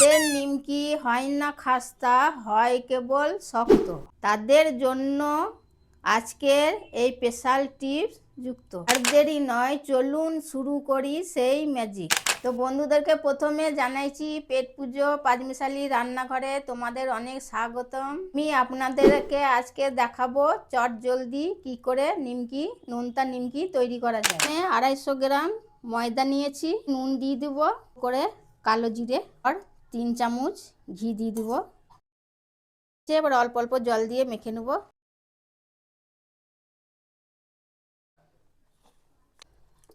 যাদের নিমকি হয় না খাস্তা, হয় কেবল শক্ত। তাদের জন্য আজকের এই স্পেশাল টিপস যুক্ত। আর দেরি নয়, চলুন শুরু করি সেই ম্যাজিক তো বন্ধুদেরকে প্রথমে জানাইছি, পেট পুজো, পাঁচমিশালি রান্নাঘরে তোমাদের অনেক স্বাগতম। আমি আপনাদেরকে আজকে দেখাবো চট জলদি কি করে নিমকি, নোনতা নিমকি তৈরি করা যায়। আড়াইশো গ্রাম ময়দা নিয়েছি, নুন দিয়ে দেবো, করে কালো জিরে, আর তিন চামচ ঘি দিয়ে দেবো। এবার অল্প অল্প জল দিয়ে মেখে নেব।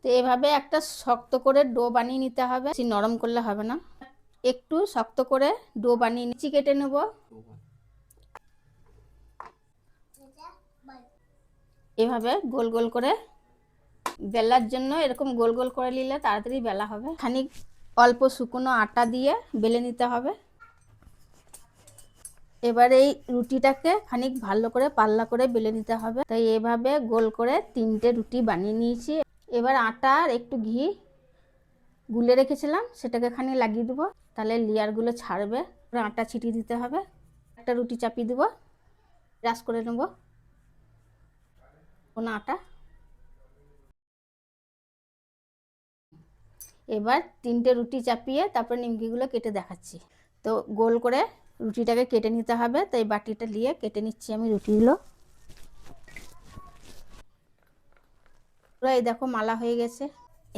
তো এভাবে একটা শক্ত করে ডো বানিয়ে নিতে হবে। নরম করলে হবে না। একটু শক্ত করে ডো বানিয়ে নিচ্ছি, কেটে নেব। এভাবে গোল গোল করে বেলার জন্য এরকম গোল গোল করে নিলে তাড়াতাড়ি বেলা হবে। খানিক অল্প শুকনো আটা দিয়ে বেলে নিতে হবে। এবার এই রুটিটাকে খানিক ভালো করে পাল্লা করে বেলে নিতে হবে। তাই এভাবে গোল করে তিনটে রুটি বানিয়ে নিয়েছি। এবার আটা আর একটু ঘি গুলে রেখেছিলাম, সেটাকে খানি লাগিয়ে দেবো। তাহলে লেয়ারগুলো ছাড়বে আটা ছিটিয়ে দিতে হবে। একটা রুটি চাপিয়ে দেবো, ব্রাশ করে নেব। কোনো আটা? এবার তিনটে রুটি চাপিয়ে তারপরে নিমকিগুলো কেটে দেখাচ্ছি। তো গোল করে রুটিটাকে কেটে নিতে হবে তাই বাটিটা নিয়ে কেটে নিচ্ছি আমি রুটিগুলো। এই দেখো মালা হয়ে গেছে।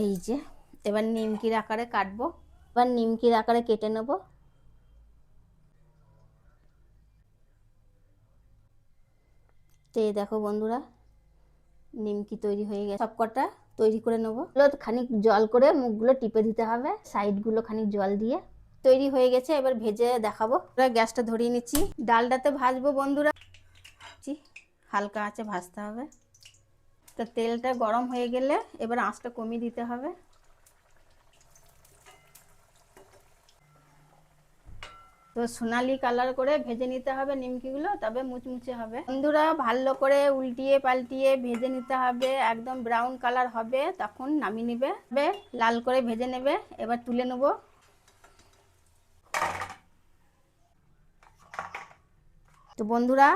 এই যে, এবার নিমকির আকারে কাটবো। এবার নিমকির আকারে কেটে নেব। তো এই দেখো বন্ধুরা নিমকি তৈরি হয়ে গেছে। সবকটা তৈরি করে নেব। খানিক জল করে মুখগুলো টিপে দিতে হবে। সাইডগুলো খানিক জল দিয়ে তৈরি হয়ে গেছে। এবার ভেজে দেখাবো। গ্যাসটা ধরিয়ে নিচ্ছি। ডালটাতে ভাজবো বন্ধুরা। হালকা আছে ভাজতে হবে। তো তেলটা গরম হয়ে গেলে এবার আঁচটা কমিয়ে দিতে হবে। তো সোনালি কালার করে ভেজে নিতে হবে নিমকিগুলো, তবে মুচমুচে হবে। বন্ধুরা, ভালো করে উল্টিয়ে পাল্টিয়ে ভেজে নিতে হবে, একদম ব্রাউন কালার হবে, তখন নামিয়ে নেবে লাল করে ভেজে নেবে, এবার তুলে নেব। তো বন্ধুরা,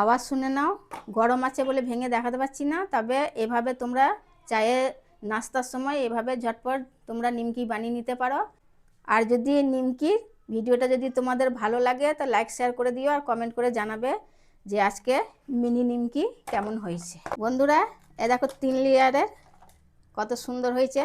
আওয়াজ শুনে নাও, গরম আছে বলে ভেঙে দেখাতে পারছি না, তবে এভাবে তোমরা চায়ে নাস্তার সময় এভাবে ঝটপট তোমরা নিমকি বানিয়ে নিতে পারো। আর যদি নিমকি ভিডিওটা যদি তোমাদের ভালো লাগে, তো লাইক শেয়ার করে দিও আর কমেন্ট করে জানাবে যে আজকে মিনি নিমকি কেমন হয়েছে। বন্ধুরা, এ দেখো তিন লেয়ারের কত সুন্দর হয়েছে।